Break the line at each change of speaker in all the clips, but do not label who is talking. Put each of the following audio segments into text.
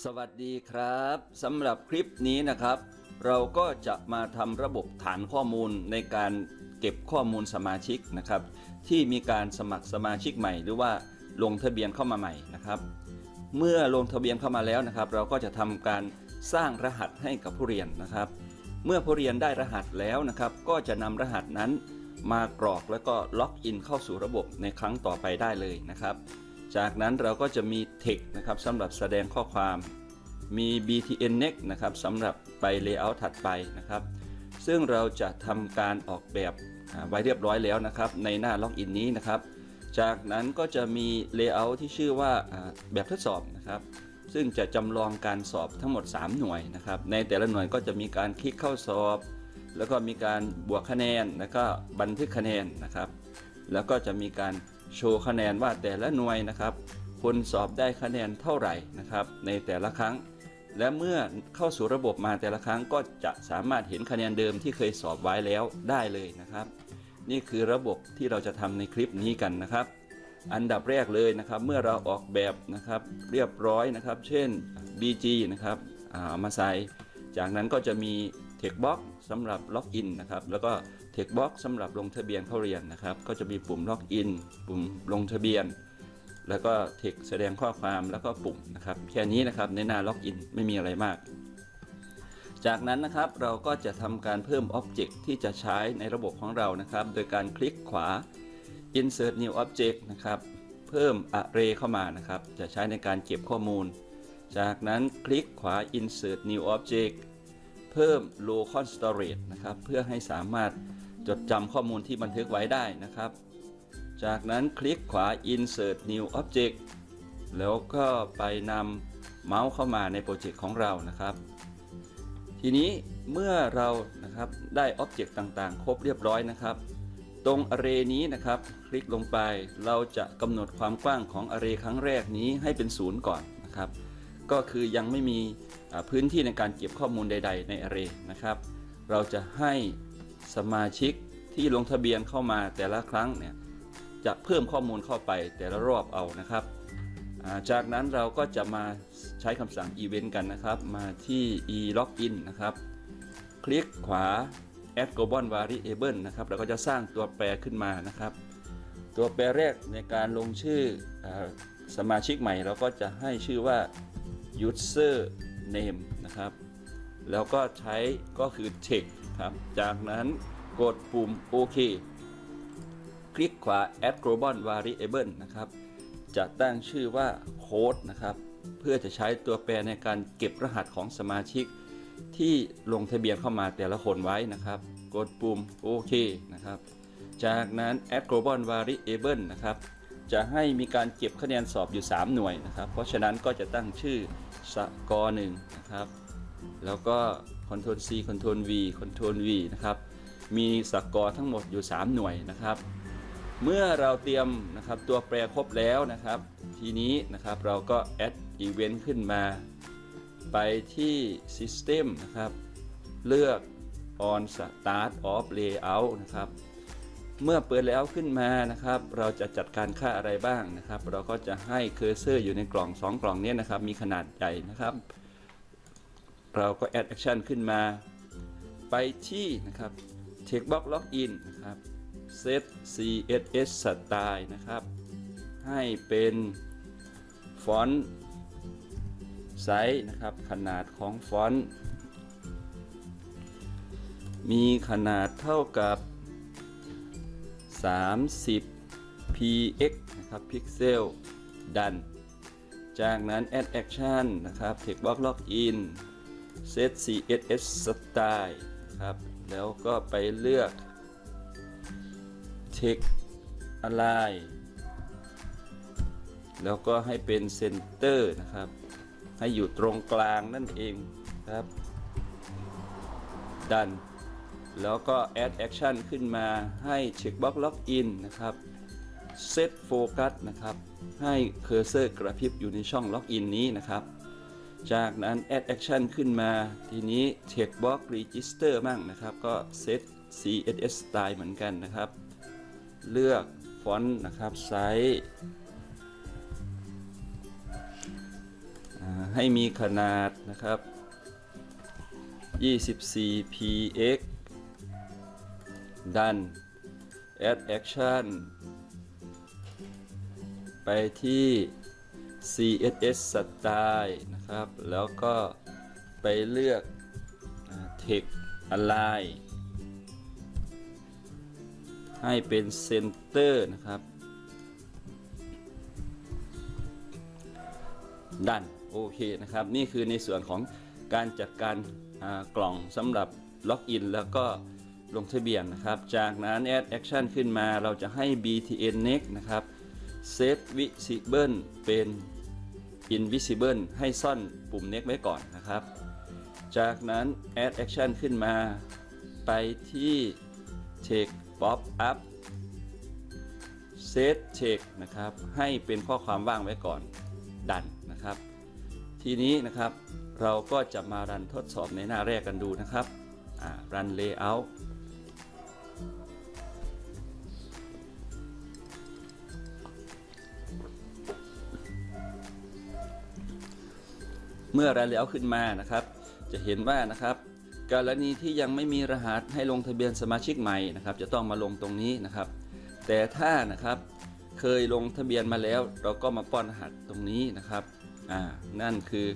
สวัสดีครับสำหรับคลิปนี้นะครับ เราก็จะมาทำระบบฐานข้อมูลในการเก็บข้อมูลสมาชิกนะครับ ที่มีการสมัครสมาชิกใหม่ หรือว่าลงทะเบียนเข้ามาใหม่นะครับ เมื่อลงทะเบียนเข้ามาแล้วนะครับ เราก็จะทำการสร้างรหัสให้กับผู้เรียนนะครับ เมื่อผู้เรียนได้รหัสแล้วนะครับ ก็จะนำรหัสนั้นมากรอกแล้วก็ล็อกอินเข้าสู่ระบบในครั้งต่อไปได้เลยนะครับ จากนั้นเราก็จะมี text นะครับสำหรับแสดงข้อความ มี btn next นะครับสำหรับไป layout ถัดไปนะครับ ซึ่งเราจะทำการออกแบบไว้เรียบร้อยแล้วนะครับ ในหน้าล็อกอินนี้นะครับ จากนั้นก็จะมี layout ที่ชื่อว่าอ่าแบบทดสอบนะครับ ซึ่งจะจำลองการสอบทั้งหมด 3 หน่วยนะครับ ในแต่ละหน่วยก็จะมีการคลิกเข้าสอบ แล้วก็มีการบวกคะแนน แล้วก็บันทึกคะแนนนะครับ แล้วก็จะมีการ โชว์คะแนนว่าแต่ละหน่วยนะครับคนสอบได้คะแนนเท่าไหร่นะครับในแต่ละครั้ง และเมื่อเข้าสู่ระบบมาแต่ละครั้งก็จะสามารถเห็นคะแนนเดิมที่เคยสอบไว้แล้วได้เลยนะครับ นี่คือระบบที่เราจะทำในคลิปนี้กันนะครับ อันดับแรกเลยนะครับเมื่อเราออกแบบนะครับเรียบร้อยนะครับ เช่น BG นะครับาเอามาใส่จากนั้นก็จะมี Text Box สำหรับล็อกอินนะครับแล้วก็ Text Box สำหรับลงทะเบียนเข้าเรียนนะครับ ก็จะมีปุ่มล็อกอินปุ่มลงทะเบียน แล้วก็ Text แสดงข้อความแล้วก็ปุ่มนะครับแค่นี้นะครับในหน้าล็อกอินไม่มีอะไรมาก จากนั้นนะครับเราก็จะทำการเพิ่ม Object ที่จะใช้ในระบบของเรานะครับ โดยการคลิกขวา Insert New Object นะครับเพิ่ม Array เข้ามานะครับ จะใช้ในการเก็บข้อมูล จากนั้นคลิกขวา Insert New Object เพิ่ม Local Storage นะครับ เพื่อให้สามารถจดจำข้อมูลที่บันทึกไว้ได้นะครับ จากนั้นคลิกขวา Insert New Object แล้วก็ไปนำเมาส์เข้ามาในโปรเจกต์ของเรานะครับ ทีนี้เมื่อเรานะครับได้อ็อบเจกต์ต่างๆ ครบเรียบร้อยนะครับ ตรง Array นี้นะครับ คลิกลงไปเราจะกำหนดความกว้างของ Array ครั้งแรกนี้ให้เป็นศูนย์ก่อนนะครับ ก็คือยังไม่มีพื้นที่ในการเก็บข้อมูลใด ๆ ใน Array นะครับ เราจะให้สมาชิกที่ลงทะเบียนเข้ามาแต่ละครั้งเนี่ยจะเพิ่มข้อมูลเข้าไปแต่ละรอบเอานะครับ จากนั้นเราก็จะมาใช้คำสั่ง event กันนะครับ มาที่ e login นะครับ คลิกขวา add global variable นะครับเราก็จะสร้างตัวแปรขึ้นมานะครับ ตัวแปรแรกในการลงชื่ออสมาชิกใหม่เราก็จะให้ชื่อว่า user name นะครับ แล้วก็ใช้ก็คือ text ครับ จากนั้นกดปุ่มโอเค คลิกขวา add global variable นะครับ จะตั้งชื่อว่า code นะครับ เพื่อจะใช้ตัวแปรในการเก็บรหัสของสมาชิก ที่ลงทะเบียนเข้ามาแต่ละคนไว้นะครับ กดปุ่มโอเคนะครับ จากนั้น add global variable นะครับจะให้มีการเก็บคะแนนสอบอยู่ 3 หน่วยนะครับ เพราะฉะนั้นก็จะตั้งชื่อ สกอร์หนึ่งนะครับ แล้วก็ Ctrl C Ctrl V Ctrl V นะครับ มีสกอร์ทั้งหมดอยู่ 3 หน่วยนะครับ เมื่อเราเตรียมนะครับตัวแปรครบแล้วนะครับ ทีนี้นะครับเราก็ add event ขึ้นมา ไปที่ System นะครับ เลือก on start of layout นะครับ เมื่อเปิดแล้วขึ้นมานะครับ เราจะจัดการค่าอะไรบ้างนะครับ เราก็จะให้เคอร์เซอร์อยู่ในกล่อง 2 กล่องนี้นะครับ มีขนาดใหญ่นะครับ เราก็ add action ขึ้นมา ไปที่นะครับ checkbox login นะครับ set css style นะครับ ให้เป็นฟอนต์ไซส์นะครับ ขนาดของฟอนต์มีขนาดเท่ากับ 30 px นะครับพิกเซลดัน จากนั้น add action นะครับ text box login set css style ครับ แล้วก็ไปเลือก text align แล้วก็ให้เป็น center นะครับ ให้อยู่ตรงกลางนั่นเองครับ ดัน แล้วก็ add action ขึ้นมาให้ checkbox login นะครับ set focus นะครับ ให้เคอร์เซอร์กระพริบอยู่ในช่อง login นี้นะครับ จากนั้น add action ขึ้นมา ทีนี้ checkbox register มั่งนะครับ ก็ set css style เหมือนกันนะครับ เลือกฟอนต์นะครับไซส์ให้มีขนาดนะครับ 24 px ดัน add action ไปที่ css style นะครับ แล้วก็ไปเลือก text align ให้เป็น center นะครับ ดันโอเคนะครับ นี่คือในส่วนของการจัดการกล่องสำหรับล็อกอินแล้วก็ ลงทะเบียนนะครับ จากนั้น add action ขึ้นมาเราจะให้ btn next นะครับ set visible เป็น invisible ให้ซ่อนปุ่ม next ไว้ก่อนนะครับ จากนั้น add action ขึ้นมาไปที่ check pop up set check นะครับ ให้เป็นข้อความว่างไว้ก่อนดันนะครับ ทีนี้นะครับเราก็จะมารันทดสอบในหน้าแรกกันดูนะครับอ่า run layout เมื่อรันแล้วขึ้นมานะครับ จะเห็นว่านะครับ กรณีที่ยังไม่มีรหัสให้ลงทะเบียนสมาชิกใหม่นะครับ จะต้องมาลงตรงนี้นะครับ แต่ถ้านะครับเคยลงทะเบียนมาแล้ว เราก็มาป้อนรหัสตรงนี้นะครับอ่านั่นคือ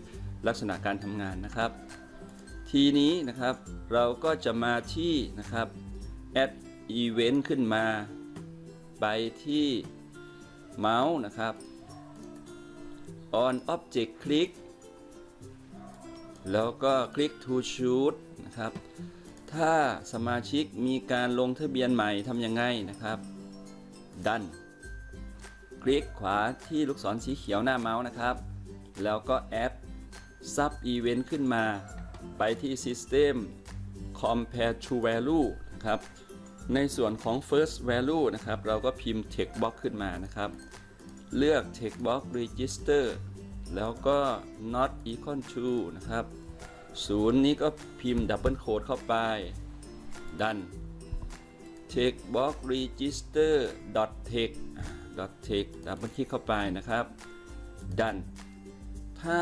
ลักษณะการทำงานนะครับ ทีนี้นะครับเราก็จะมาที่นะครับ add event ขึ้นมา ไปที่เมาส์นะครับ on object click แล้วก็คลิก to shoot นะครับ ถ้าสมาชิกมีการลงทะเบียนใหม่ทำยังไงนะครับดันคลิกขวาที่ลูกศรสีเขียวหน้าเมาส์นะครับ แล้วก็แอด sub event ขึ้นมา ไปที่ system compare to value นะครับ ในส่วนของ first value นะครับ เราก็พิมพ์ text box ขึ้นมานะครับ เลือก text box register แล้วก็ not equal to นะครับศูนย์นี้ก็พิมพ์ดับเบิลโค้ดเข้าไป ดัน text box register dot text dot text ดับเบิลคลิกเข้าไปนะครับ ดัน ถ้า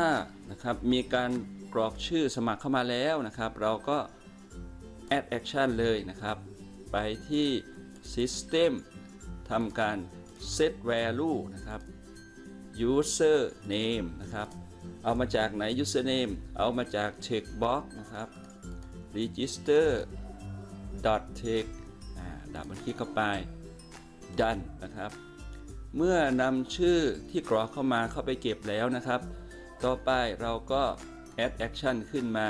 นะครับมีการกรอกชื่อสมัครเข้ามาแล้วนะครับ เราก็ add action เลยนะครับ ไปที่ system ทำการ set value นะครับ user name นะครับ เอามาจากไหน user name เอามาจาก checkbox นะครับ register dot text อ่าดับมันคลิกเข้าไป done นะครับ เมื่อนำชื่อที่กรอกเข้ามาเข้าไปเก็บแล้วนะครับ ต่อไปเราก็ add action ขึ้นมา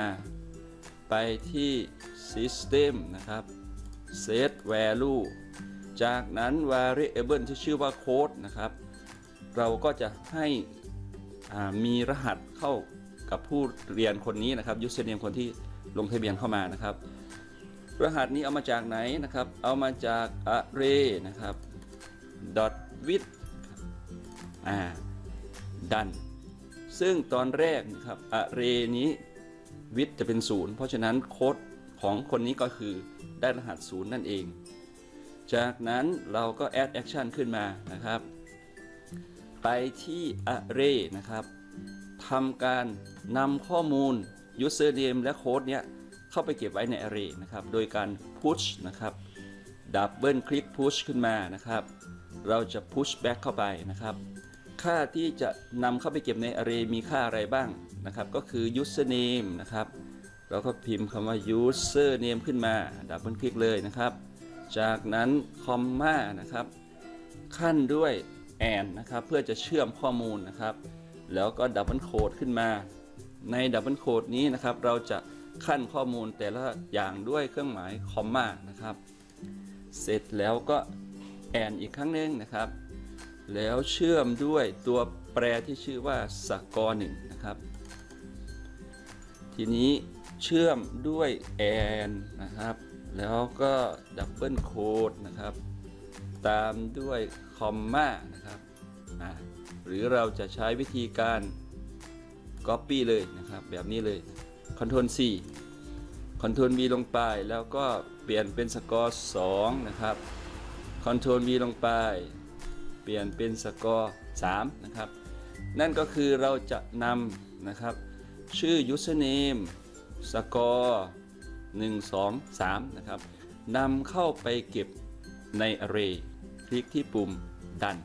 ไปที่ system นะครับ set value จากนั้น variable ที่ชื่อว่า code นะครับ เราก็จะให้มีรหัสเข้ากับผู้เรียนคนนี้นะครับ username คนที่ลงทะเบียนเข้ามานะครับ รหัสนี้เอามาจากไหนนะครับ เอามาจาก array นะครับ dot with อ่า done ซึ่งตอนแรกนะครับ array นี้ with จะเป็นศูนย์เพราะฉะนั้นโค้ดของคนนี้ก็คือได้รหัสศูนย์นั่นเอง จากนั้นเราก็ add action ขึ้นมานะครับ ไปที่ array นะครับทำการนำข้อมูล username และโค้ดเนี้ยเข้าไปเก็บไว้ใน array นะครับ โดยการ push นะครับดับเบิลคลิก push ขึ้นมานะครับ เราจะ push back เข้าไปนะครับ ค่าที่จะนำเข้าไปเก็บใน array มีค่าอะไรบ้างนะครับ ก็คือ username นะครับ เราก็พิมพ์คำว่า username ขึ้นมาดับเบิลคลิกเลยนะครับ จากนั้นคอมมานะครับ ขั้นด้วย and นะครับ เพื่อจะเชื่อมข้อมูลนะครับ แล้วก็ดับเบิลโคดขึ้นมา ในดับเบิลโคดนี้นะครับ เราจะขั้นข้อมูลแต่ละอย่างด้วยเครื่องหมายคอมมานะครับ เสร็จแล้วก็ and อีกครั้งหนึ่งนะครับ แล้วเชื่อมด้วยตัวแปรที่ชื่อว่าสกอร์หนึ่งนะครับ ทีนี้เชื่อมด้วย and นะครับ แล้วก็ดับเบิลโคดนะครับ ตามด้วยคอมมานะครับหรือเราจะใช้วิธีการ Copy เลยนะครับ แบบนี้เลย Ctrl C Ctrl V ลงไปแล้วก็เปลี่ยนเป็นสกอร์2นะครับ Ctrl V ลงไป เปลี่ยนเป็นสกอร์3นะครับ นั่นก็คือเราจะนำนะครับ ชื่อ username score 1 2 3นะครับนำเข้าไปเก็บใน array คลิกที่ปุ่มดัน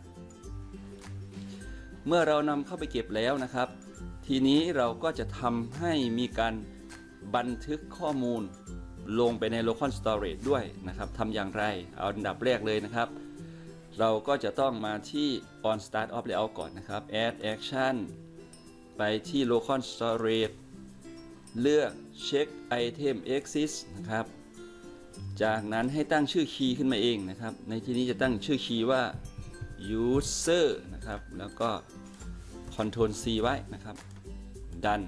เมื่อเรานำเข้าไปเก็บแล้วนะครับ ทีนี้เราก็จะทำให้มีการบันทึกข้อมูลลงไปใน local storage ด้วยนะครับทำอย่างไร เอาอันดับแรกเลยนะครับ เราก็จะต้องมาที่ on start of layout ก่อนนะครับ add action ไปที่ local storage เลือก check item exist นะครับ จากนั้นให้ตั้งชื่อคีย์ขึ้นมาเองนะครับ ในที่นี้จะตั้งชื่อคีย์ว่า user นะครับ แล้วก็ Ctrl C ไว้นะครับ ดัน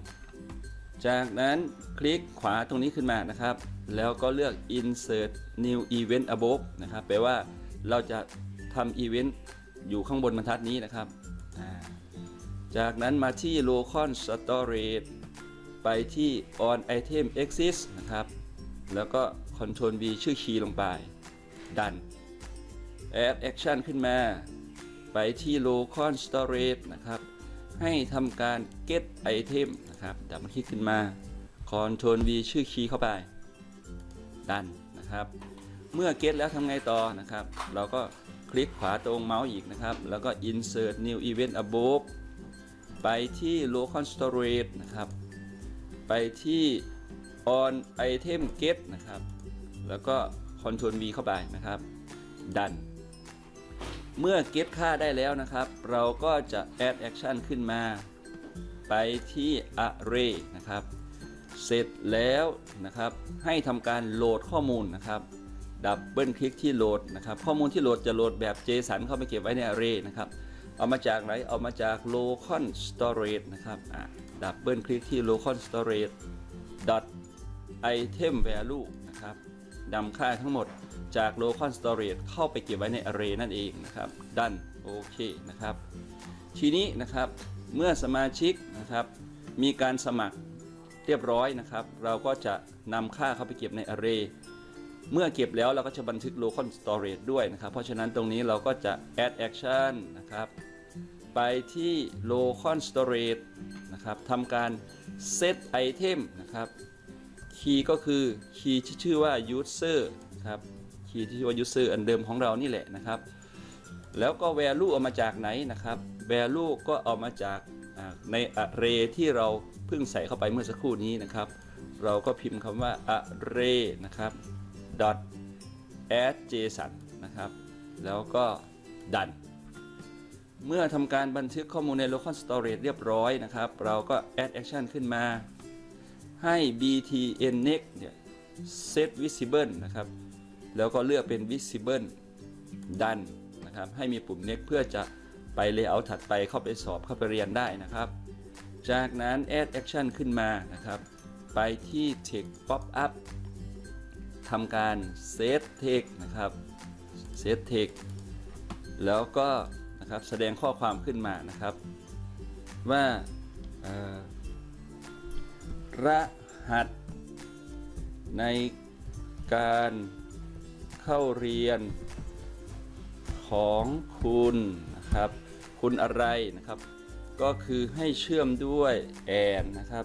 จากนั้นคลิกขวาตรงนี้ขึ้นมานะครับ แล้วก็เลือก insert new event above นะครับ แปลว่าเราจะทำอีเวนต์อยู่ข้างบนบรรทัดนี้นะครับ จากนั้นมาที่ local storage ไปที่ on item exist นะครับ แล้วก็ Ctrl V ชื่อคีย์ลงไป ดัน add action ขึ้นมา ไปที่ local storage นะครับ ให้ทำการ get item นะครับดับมันคลิกขึ้นมา Ctrl V ชื่อคีย์เข้าไป ดันนะครับ เมื่อ get แล้วทำไงต่อนะครับ เราก็คลิกขวาตรงเมาส์อีกนะครับ แล้วก็ insert new event above ไปที่ local storage นะครับ ไปที่ on item get นะครับ แล้วก็ Ctrl V เข้าไปนะครับ ดัน เมื่อ get ค่าได้แล้วนะครับ เราก็จะ add action ขึ้นมา ไปที่ array นะครับ เสร็จแล้วนะครับ ให้ทำการโหลดข้อมูลนะครับ ดับเบิลคลิกที่โหลดนะครับ ข้อมูลที่โหลดจะโหลดแบบ JSON เข้าไปเก็บไว้ใน array นะครับ เอามาจากไหน เอามาจาก local storage นะครับอะดับเบิลคลิกที่ local storage dot item value นำค่าทั้งหมดจาก local storage เข้าไปเก็บไว้ใน array นั่นเองนะครับดันโอเคนะครับทีนี้นะครับเมื่อสมาชิกนะครับมีการสมัครเรียบร้อยนะครับ เราก็จะนำค่าเข้าไปเก็บใน array เมื่อเก็บแล้วเราก็จะบันทึก local storage ด้วยนะครับ เพราะฉะนั้นตรงนี้เราก็จะ add action นะครับ ไปที่ local storage นะครับทำการ set item นะครับ คีย์ก็คือคีย์ที่ชื่อว่า user ครับคีย์ที่ชื่อว่า user อันเดิมของเรานี่แหละนะครับ แล้วก็ value เอามาจากไหนนะครับ value ก็เอามาจากใน array ที่เราเพิ่งใส่เข้าไปเมื่อสักครู่นี้นะครับ เราก็พิมพ์คำว่า array นะครับ dot add json นะครับ แล้วก็ดัน เมื่อทำการบันทึกข้อมูลใน local storage เรียบร้อยนะครับ เราก็ add action ขึ้นมา ให้ btn next เนี่ย set visible นะครับ แล้วก็เลือกเป็น visible ดันนะครับ ให้มีปุ่ม next เพื่อจะไป layout ถัดไปเข้าไปสอบเข้าไปเรียนได้นะครับ จากนั้น add action ขึ้นมานะครับ ไปที่ text pop up ทำการ set text นะครับ set text แล้วก็นะครับแสดงข้อความขึ้นมานะครับ ว่า รหัส ในการเข้าเรียนของคุณนะครับ คุณอะไรนะครับ ก็คือให้เชื่อมด้วยแอนนะครับ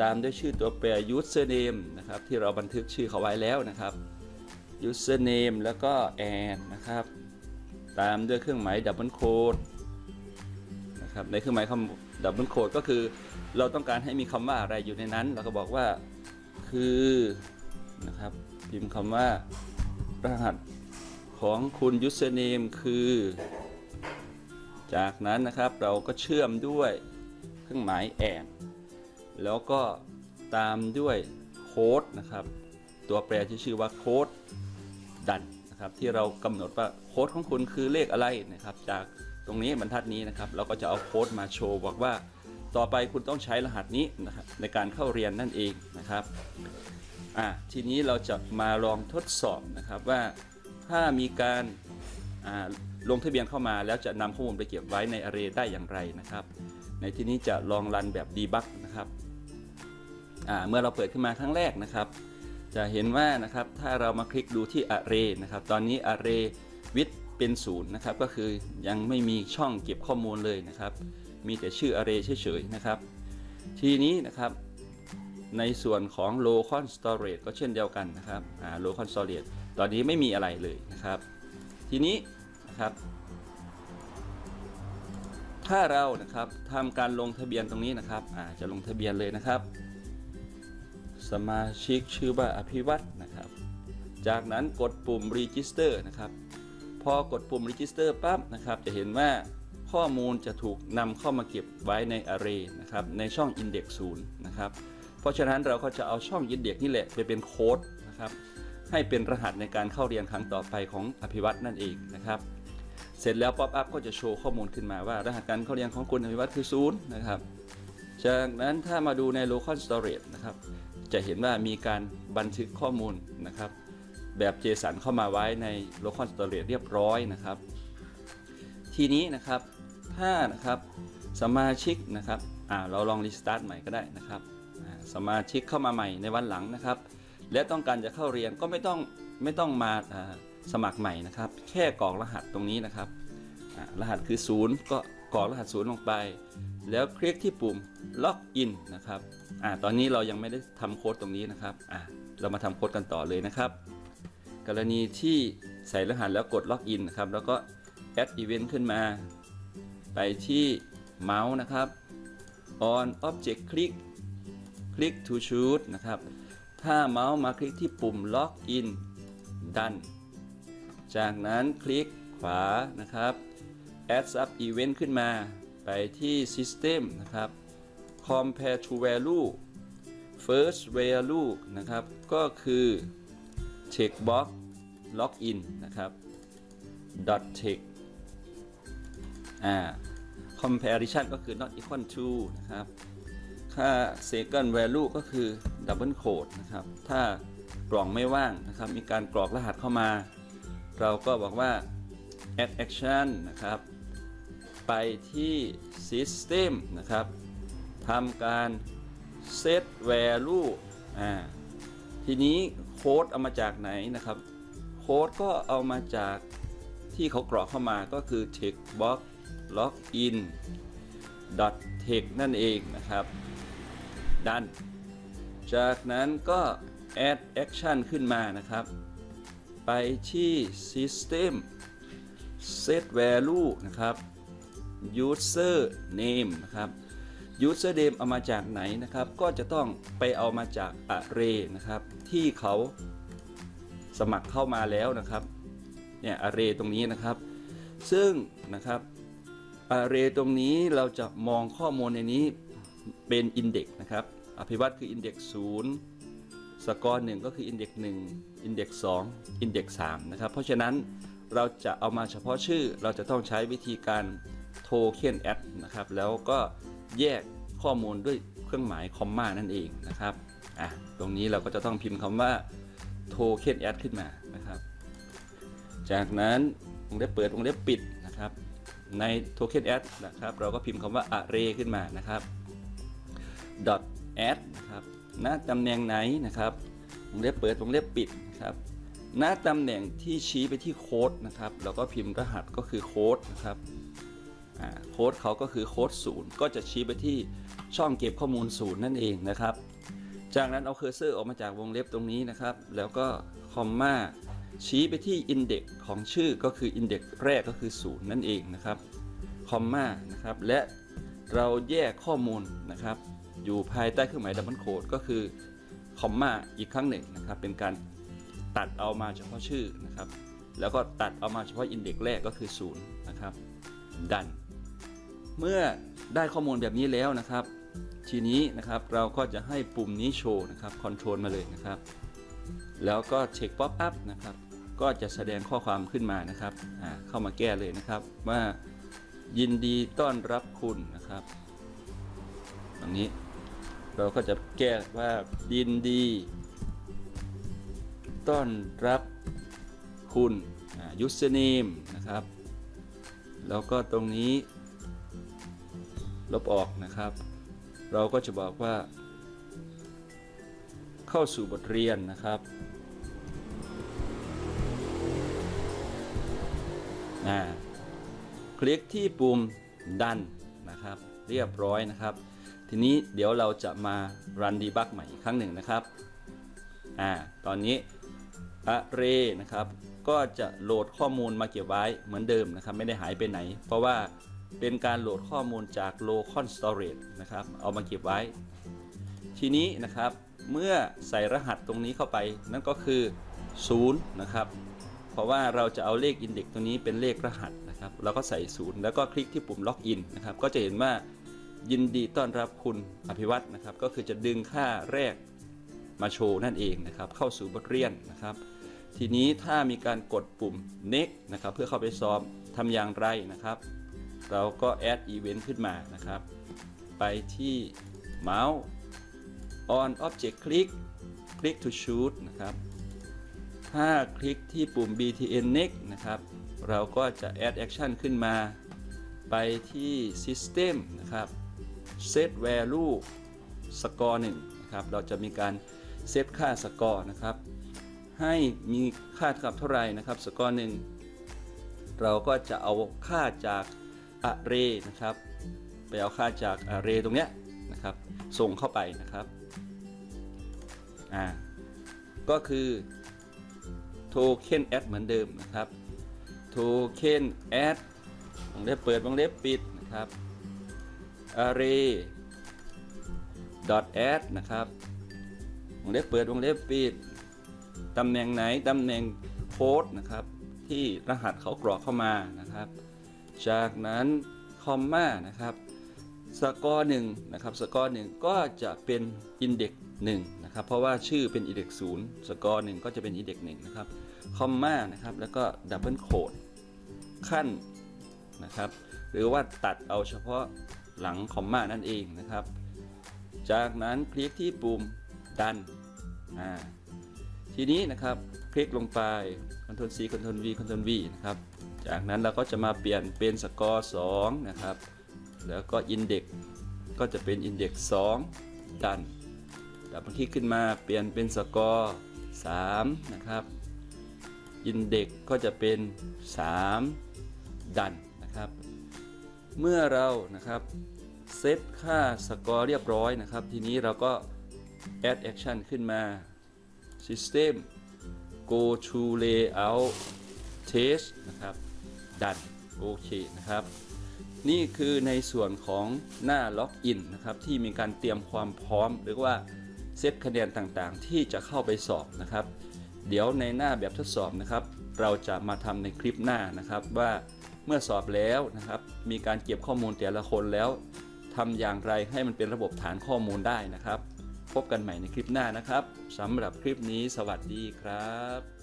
ตามด้วยชื่อตัวแปร username นะครับ ที่เราบันทึกชื่อเขาไว้แล้วนะครับ username แล้วก็แอนนะครับ ตามด้วยเครื่องหมายดับเบิลโค้ดนะครับ ในเครื่องหมายคำดับเบิลโค้ดก็คือ เราต้องการให้มีคำว่าอะไรอยู่ในนั้น เราก็บอกว่าคือนะครับพิมพ์คำว่ารหัสของคุณ username คือ จากนั้นนะครับเราก็เชื่อมด้วยเครื่องหมายแอนแล้วก็ตามด้วยโค้ดนะครับ ตัวแปรที่ชื่อว่าโค้ดดันนะครับที่เรากำหนดว่าโค้ดของคุณคือเลขอะไรนะครับ จากตรงนี้บรรทัดนี้นะครับ เราก็จะเอาโค้ดมาโชว์บอกว่า ต่อไปคุณต้องใช้รหัสนี้นะครับในการเข้าเรียนนั่นเองนะครับอะทีนี้เราจะมาลองทดสอบนะครับว่าถ้ามีการลงทะเบียนเข้ามาแล้วจะนำข้อมูลไปเก็บไว้ใน array ได้อย่างไรนะครับ ในที่นี้จะลองรันแบบดีบักนะครับเมื่อเราเปิดขึ้นมาครั้งแรกนะครับ จะเห็นว่านะครับถ้าเรามาคลิกดูที่ array นะครับ ตอนนี้ array with เป็นศูนย์นะครับก็คือยังไม่มีช่องเก็บข้อมูลเลยนะครับ มีแต่ชื่อ array เฉยๆนะครับ ทีนี้นะครับ ในส่วนของ local storage ก็เช่นเดียวกันนะครับ local storage ตอนนี้ไม่มีอะไรเลยนะครับ ทีนี้นะครับ ถ้าเรานะครับทำการลงทะเบียนตรงนี้นะครับอ่าจะลงทะเบียนเลยนะครับ สมาชิกชื่อว่าอภิวัตนะครับ จากนั้นกดปุ่ม register นะครับ พอกดปุ่ม register ปั๊บนะครับ จะเห็นว่า ข้อมูลจะถูกนำเข้ามาเก็บไว้ใน array นะครับในช่อง index 0นะครับเพราะฉะนั้นเราก็จะเอาช่อง index นี่แหละไปเป็นโค้ดนะครับให้เป็นรหัสในการเข้าเรียนครั้งต่อไปของอภิวัตนั่นเองนะครับเสร็จแล้วป๊อปอัพก็จะโชว์ข้อมูลขึ้นมาว่ารหัสการเข้าเรียนของคุณอภิวัตคือ0นะครับจากนั้นถ้ามาดูใน local storage นะครับจะเห็นว่ามีการบันทึกข้อมูลนะครับแบบ JSON เข้ามาไว้ใน local storage เรียบร้อยนะครับ ทีนี้นะครับ ถ้านะครับสมาชิกนะครับเราลอง restart ใหม่ก็ได้นะครับสมาชิกเข้ามาใหม่ในวันหลังนะครับ และต้องการจะเข้าเรียนก็ไม่ต้องไม่ต้องมาสมัครใหม่นะครับ แค่กรอกรหัสตรงนี้นะครับรหัสคือ 0 ก็กรอกรหัส 0 ลงไป แล้วคลิกที่ปุ่มล็อกอินนะครับอตอนนี้เรายังไม่ได้ทำโค้ดตรงนี้นะครับเรามาทำโค้ดกันต่อเลยนะครับ กรณีที่ใส่รหัสแล้วกดล็อกอินนะครับแล้วก็ add event ขึ้นมา ไปที่เมาส์นะครับ on object click click to shoot นะครับ ถ้าเมาส์มาคลิกที่ปุ่มล็อกอินดันจากนั้นคลิกขวานะครับ add sub event ขึ้นมา ไปที่ system นะครับ compare to value first value นะครับ ก็คือ checkbox login นะครับ dot check อ่า comparison ก็คือ not equal to นะครับ ค่า second value ก็คือ double code นะครับ ถ้ากล่องไม่ว่างนะครับ มีการกรอกรหัสเข้ามา เราก็บอกว่า add action นะครับ ไปที่ system นะครับทำการ set value อ่า ทีนี้โค้ดเอามาจากไหนนะครับ โค้ดก็เอามาจากที่เขากรอกเข้ามาก็คือ checkbox login dot text นั่นเองนะครับ ดัน จากนั้นก็ add action ขึ้นมานะครับ ไปที่ system set value นะครับ user name นะครับ user name เอามาจากไหนนะครับ ก็จะต้องไปเอามาจาก array นะครับ ที่เขาสมัครเข้ามาแล้วนะครับ เนี่ย array ตรงนี้นะครับ ซึ่งนะครับ array ตรงนี้เราจะมองข้อมูลในนี้เป็น index นะครับ อภิวัตคือ index 0สกอร์1ก็คือ index 1 index 2 index 3นเด็กสามนะครับ เพราะฉะนั้นเราจะเอามาเฉพาะชื่อเราจะต้องใช้วิธีการ token add นะครับ แล้วก็แยกข้อมูลด้วยเครื่องหมายคอมมานั่นเองนะครับอะตรงนี้เราก็จะต้องพิมพ์คำว่า token add ขึ้นมานะครับ จากนั้นวงเล็บเปิดวงเล็บปิด ใน token Ad นะครับ เราก็พิมพ์คำว่า array ขึ้นมานะครับ dot add นะครับณตำแหน่งไหนนะครับวงเล็บเปิดวงเล็บปิดนะครับณตำแหน่งที่ชี้ไปที่โค้ดนะครับ เราก็พิมพ์รหัสก็คือโค้ดนะครับโค้ดเขาก็คือโค้ดศูนย์ก็จะชี้ไปที่ช่องเก็บข้อมูลศูนย์นั่นเองนะครับ จากนั้นเอาเคอร์เซอร์ออกมาจากวงเล็บตรงนี้นะครับ แล้วก็คอมมา ชี้ไปที่อินเด็กของชื่อก็คืออินเด็กแรกก็คือศูนย์นั่นเองนะครับคอมมานะครับและเราแยกข้อมูลนะครับ อยู่ภายใต้เครื่องหมายดับเบิลโคดก็คือคอมมาอีกครั้งหนึ่งนะครับ เป็นการตัดเอามาเฉพาะชื่อนะครับ แล้วก็ตัดเอามาเฉพาะอินเด็กแรกก็คือศูนย์นะครับ ดัน เมื่อได้ข้อมูลแบบนี้แล้วนะครับ ทีนี้นะครับเราก็จะให้ปุ่มนี้โชว์นะครับคอนโทรลมาเลยนะครับ แล้วก็เช็คป๊อปอัพนะครับ ก็จะแสดงข้อความขึ้นมานะครับเข้ามาแก้เลยนะครับ ว่ายินดีต้อนรับคุณนะครับตรงนี้เราก็จะแก้ว่ายินดี ต้อนรับคุณยูสเนมนะครับ แล้วก็ตรงนี้ ลบออกนะครับ เราก็จะบอกว่า เข้าสู่บทเรียนนะครับคลิกที่ปุ่มดันนะครับ เรียบร้อยนะครับ ทีนี้เดี๋ยวเราจะมา run debug ใหม่อีกครั้งหนึ่งนะครับอ่าตอนนี้ array นะครับ ก็จะโหลดข้อมูลมาเก็บไว้เหมือนเดิมนะครับ ไม่ได้หายไปไหน เพราะว่าเป็นการโหลดข้อมูลจาก local storage นะครับ เอามาเก็บไว้ ทีนี้นะครับเมื่อใส่รหัสตรงนี้เข้าไปนั่นก็คือ0นะครับเพราะว่าเราจะเอาเลขอินเด็กตัวนี้เป็นเลขรหัสนะครับเราก็ใส่ 0 แล้วก็คลิกที่ปุ่มล็อกอินนะครับก็จะเห็นว่ายินดีต้อนรับคุณอภิวัตนะครับก็คือจะดึงค่าแรกมาโชว์นั่นเองนะครับเข้าสู่บทเรียนนะครับ ทีนี้ถ้ามีการกดปุ่ม next นะครับเพื่อเข้าไปซ้อมทำอย่างไรนะครับ เราก็ add event ขึ้นมานะครับ ไปที่เมาส์ on object click click to shoot นะครับ ถ้าคลิกที่ปุ่ม btn next นะครับ เราก็จะ add action ขึ้นมา ไปที่ system นะครับ set value score 1นะครับ เราจะมีการเซตค่าสกอร์นะครับ ให้มีค่าเท่ากับเท่าไหร่นะครับ สกอร์หนึ่งเราก็จะเอาค่าจาก array นะครับ ไปเอาค่าจาก array ตรงเนี้ยนะครับ ส่งเข้าไปนะครับ อ่าก็คือ token add เหมือนเดิมนะครับ token add วงเล็บเปิดวงเล็บปิดนะครับ array dot add นะครับวงเล็บเปิดวงเล็บปิดตำแหน่งไหนตำแหน่งโค้ดนะครับ ที่รหัสเขากรอกเข้ามานะครับ จากนั้นคอมมานะครับสกอร์หนึ่งนะครับสกอร์หนึ่งก็จะเป็นอินเด็กหนึ่ง นะครับเพราะว่าชื่อเป็นอินเด็กศูนย์สกอร์หนึ่งก็จะเป็นอินเด็กหนึ่งนะครับคอมมานะครับแล้วก็ดับเบิลโคดขั้นนะครับหรือว่าตัดเอาเฉพาะหลังคอมมานั่นเองนะครับ จากนั้นคลิกที่ปุ่มดันอ่าทีนี้นะครับคลิกลงไป Ctrl C Ctrl V Ctrl V นะครับจากนั้นเราก็จะมาเปลี่ยนเป็นสกอร์2นะครับแล้วก็อินเด็กก็จะเป็นอินเด็ก2ดัน ดับบิลคลิกขึ้นมาเปลี่ยนเป็นสกอร์3นะครับอินเด็กก็จะเป็น 3 ดันนะครับ เมื่อเรานะครับเซตค่าสกอร์เรียบร้อยนะครับ ทีนี้เราก็ add action ขึ้นมา system go to layout test นะครับ ดันโอเคนะครับ นี่คือในส่วนของหน้าล็อกอินนะครับ ที่มีการเตรียมความพร้อมหรือว่า เซตคะแนนต่างๆ ที่จะเข้าไปสอบนะครับ เดี๋ยวในหน้าแบบทดสอบนะครับ เราจะมาทำในคลิปหน้านะครับว่าเมื่อสอบแล้วนะครับ มีการเก็บข้อมูลแต่ละคนแล้วทำอย่างไรให้มันเป็นระบบฐานข้อมูลได้นะครับ พบกันใหม่ในคลิปหน้านะครับสำหรับคลิปนี้สวัสดีครับ